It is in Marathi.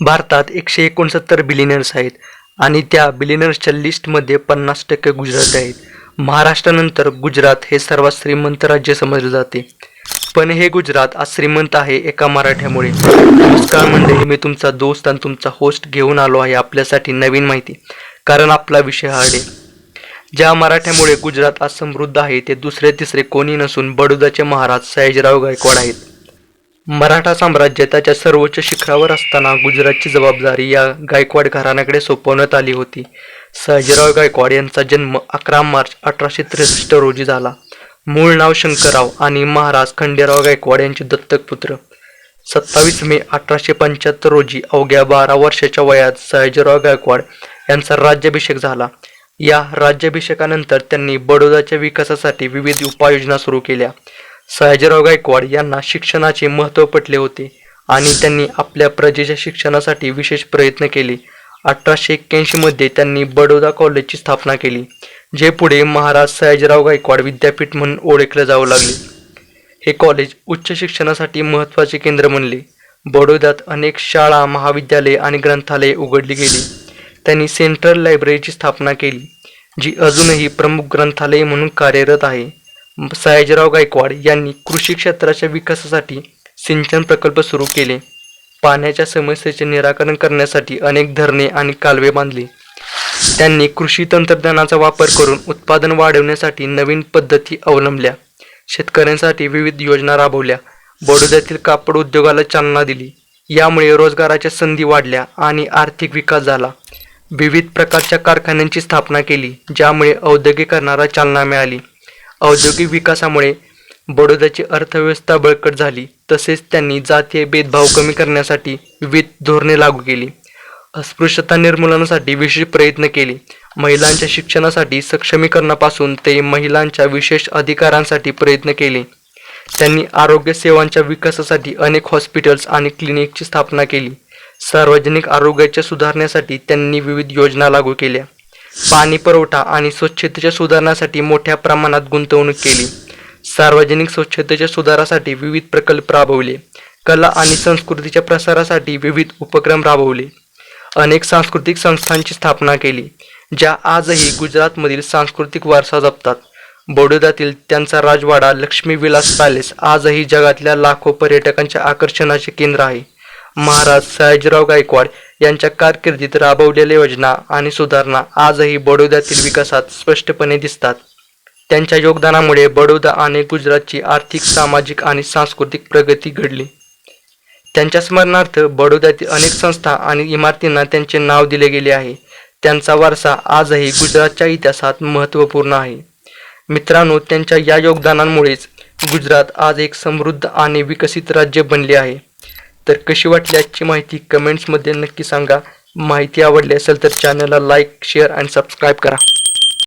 भारतात एकशे एकोणसत्तर बिलिनर्स आहेत आणि त्या बिलिनर्सच्या लिस्टमध्ये पन्नास टक्के गुजरात आहेत. महाराष्ट्रानंतर गुजरात हे सर्वात श्रीमंत राज्य समजले जाते. पण हे गुजरात आज श्रीमंत आहे एका मराठ्यामुळे. नमस्कार मंडळी मी तुमचा दोस्त आणि तुमचा होस्ट घेऊन आलो आहे आपल्यासाठी नवीन माहिती. कारण आपला विषय हा आहे. ज्या मराठ्यामुळे गुजरात आज समृद्ध आहे ते दुसरे तिसरे कोणी नसून बडोदाचे महाराज सयाजीराव गायकवाड आहेत. मराठा साम्राज्य त्याच्या सर्वोच्च शिखरावर असताना गुजरातची जबाबदारी या गायकवाड घराण्याकडे सोपवण्यात आली होती. सयाजीराव गायकवाड यांचा जन्म अकरा मार्च अठराशे त्रेसष्ट रोजी झाला. मूळ नाव शंकरराव आणि महाराज खंडेराव गायकवाड यांचे दत्तक पुत्र. सत्तावीस मे अठराशे पंच्याहत्तर रोजी अवघ्या बारा वर्षाच्या वयात सयाजीराव गायकवाड यांचा राज्याभिषेक झाला. या राज्याभिषेकानंतर त्यांनी बडोदाच्या विकासासाठी विविध उपाययोजना सुरू केल्या. सयाजीराव गायकवाड यांना शिक्षणाचे महत्त्व पटले होते आणि त्यांनी आपल्या प्रजेच्या शिक्षणासाठी विशेष प्रयत्न केले. अठराशे एक्क्याऐंशीमध्ये त्यांनी बडोदा कॉलेजची स्थापना केली जे पुढे महाराज सयाजीराव गायकवाड विद्यापीठ म्हणून ओळखले जाऊ लागले. हे कॉलेज उच्च शिक्षणासाठी महत्त्वाचे केंद्र बनले. बडोद्यात अनेक शाळा महाविद्यालये आणि ग्रंथालये उघडली गेली. त्यांनी सेंट्रल लायब्ररीची स्थापना केली जी अजूनही प्रमुख ग्रंथालय म्हणून कार्यरत आहे. सयाजीराव गायकवाड यांनी कृषी क्षेत्राच्या विकासासाठी सिंचन प्रकल्प सुरू केले. पाण्याच्या समस्येचे निराकरण करण्यासाठी अनेक धरणे आणि कालवे बांधले. त्यांनी कृषी तंत्रज्ञानाचा वापर करून उत्पादन वाढवण्यासाठी नवीन पद्धती अवलंबल्या. शेतकऱ्यांसाठी विविध योजना राबवल्या. बडोद्यातील कापड उद्योगाला चालना दिली. यामुळे रोजगाराच्या संधी वाढल्या आणि आर्थिक विकास झाला. विविध प्रकारच्या कारखान्यांची स्थापना केली ज्यामुळे औद्योगिकरणाला चालना मिळाली. औद्योगिक विकासामुळे बडोद्याची अर्थव्यवस्था बळकट झाली. तसेच त्यांनी जातीय भेदभाव कमी करण्यासाठी विविध धोरणे लागू केली. अस्पृश्यता निर्मूलनासाठी विशेष प्रयत्न केले. महिलांच्या शिक्षणासाठी सक्षमीकरणापासून ते महिलांच्या विशेष अधिकारांसाठी प्रयत्न केले. त्यांनी आरोग्य सेवांच्या विकासासाठी अनेक हॉस्पिटल्स आणि क्लिनिकची स्थापना केली. सार्वजनिक आरोग्याच्या सुधारण्यासाठी त्यांनी विविध योजना लागू केल्या. पाणी पुरवठा आणि स्वच्छतेच्या सुधारण्यासाठी मोठ्या प्रमाणात गुंतवणूक केली. सार्वजनिक स्वच्छतेच्या सुधारासाठी विविध प्रकल्प राबवले. कला आणि संस्कृतीच्या प्रसारासाठी विविध उपक्रम राबवले. अनेक सांस्कृतिक संस्थांची स्थापना केली ज्या आजही गुजरातमधील सांस्कृतिक वारसा जपतात. बडोद्यातील त्यांचा राजवाडा लक्ष्मी विलास पॅलेस आजही जगातल्या लाखो पर्यटकांच्या आकर्षणाचे केंद्र आहे. महाराज सयाजीराव गायकवाड यांच्या कारकिर्दीत राबवलेल्या योजना आणि सुधारणा आजही बडोद्यातील विकासात स्पष्टपणे दिसतात. त्यांच्या योगदानामुळे बडोदा आणि गुजरातची आर्थिक सामाजिक आणि सांस्कृतिक प्रगती घडली. त्यांच्या स्मरणार्थ बडोद्यातील अनेक संस्था आणि इमारतींना त्यांचे नाव दिले गेले आहे. त्यांचा वारसा आजही गुजरातच्या इतिहासात महत्त्वपूर्ण आहे. मित्रांनो त्यांच्या या योगदानांमुळेच गुजरात आज एक समृद्ध आणि विकसित राज्य बनले आहे. तर कशी वाटली आजची माहिती कमेंट्समध्ये नक्की सांगा. माहिती आवडली असेल तर चॅनलला लाईक शेअर आणि सबस्क्राईब करा.